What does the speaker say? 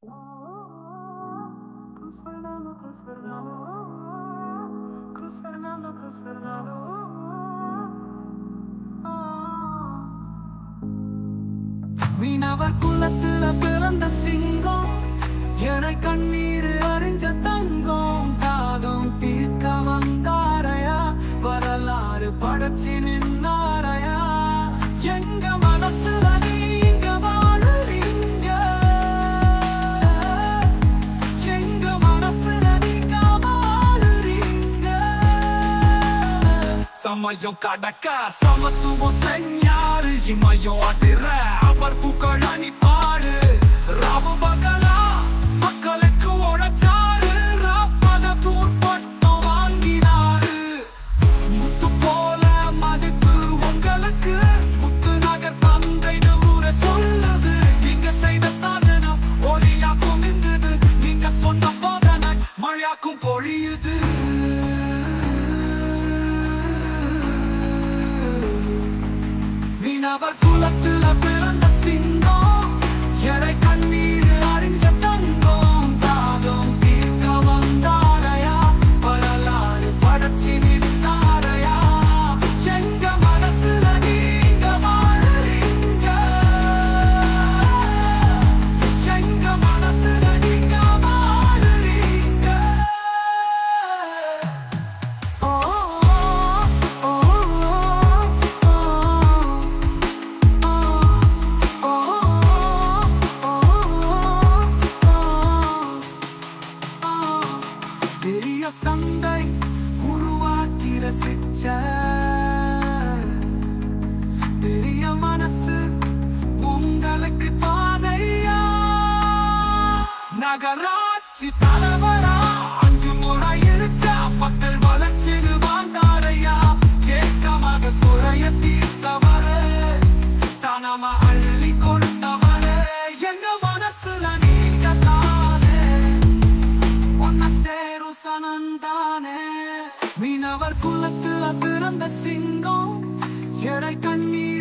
Cruz Fernando, Cruz Fernando. Cruz Fernando, Cruz Fernando. மீனவர் குலத்துல பிறந்த சிங்கம் எனை கண்ணீர் அறிஞ்ச தங்கம் தாகம் தீர்க்க வந்தாரையா வரலாறு படைச்சி நின்னாரையா எங்க சமயம் கடக்க சமத்துவம் செஞ்சாரு இமயம் அதிர அவர் மீனவர் குலத்துல பிறந்த சிங்கம் எடை பெரிய சந்தை உருவாக்கி ரசிச்ச பெரிய மனசு உங்களுக்கு தானையா நகராட்சி தலைவரா? குலத்துல பிறந்த சிங்கம். எடை கண்ணீர்